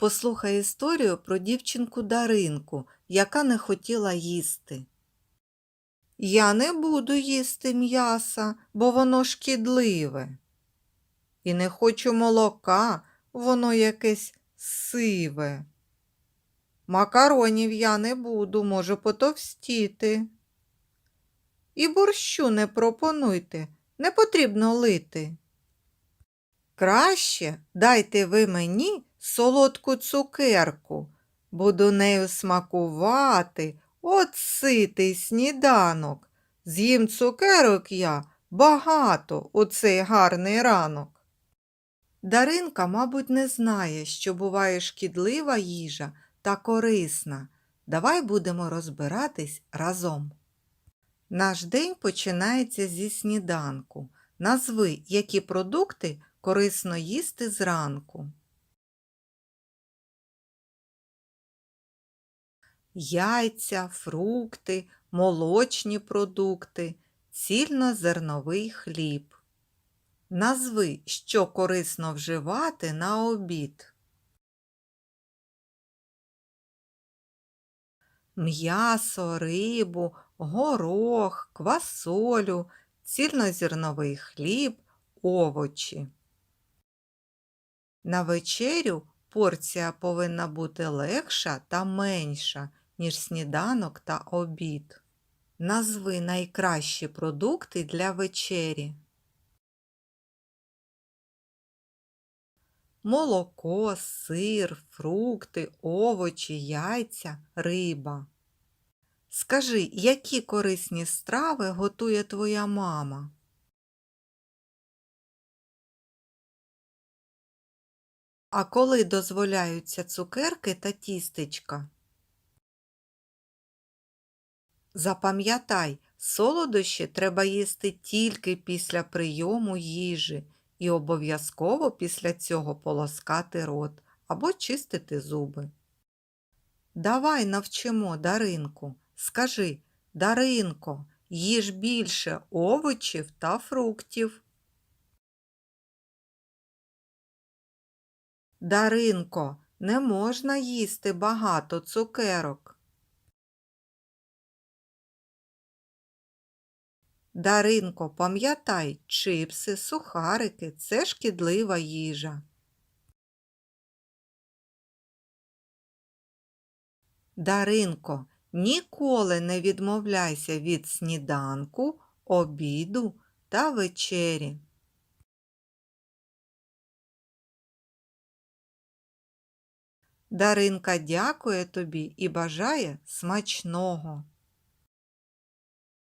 Послухай історію про дівчинку Даринку, яка не хотіла їсти. Я не буду їсти м'яса, бо воно шкідливе. І не хочу молока, воно якесь сиве. Макаронів я не буду, можу потовстіти. І борщу не пропонуйте, не потрібно лити. Краще дайте ви мені солодку цукерку, буду нею смакувати, от ситий сніданок. З'їм цукерок я багато у цей гарний ранок. Даринка, мабуть, не знає, що буває шкідлива їжа та корисна. Давай будемо розбиратись разом. Наш день починається зі сніданку. Назви, які продукти корисно їсти зранку. Яйця, фрукти, молочні продукти, цільнозерновий хліб. Назви, що корисно вживати на обід. М'ясо, рибу, горох, квасолю, цільнозерновий хліб, овочі. На вечерю порція повинна бути легша та менша, ніж сніданок та обід. Назви найкращі продукти для вечері. Молоко, сир, фрукти, овочі, яйця, риба. Скажи, які корисні страви готує твоя мама? А коли дозволяються цукерки та тістечка? Запам'ятай, солодощі треба їсти тільки після прийому їжі і обов'язково після цього полоскати рот або чистити зуби. Давай навчимо Даринку. Скажи, Даринко, їж більше овочів та фруктів. Даринко, не можна їсти багато цукерок. Даринко, пам'ятай, чипси, сухарики це шкідлива їжа. Даринко, ніколи не відмовляйся від сніданку, обіду та вечері. Даринка дякує тобі і бажає смачного.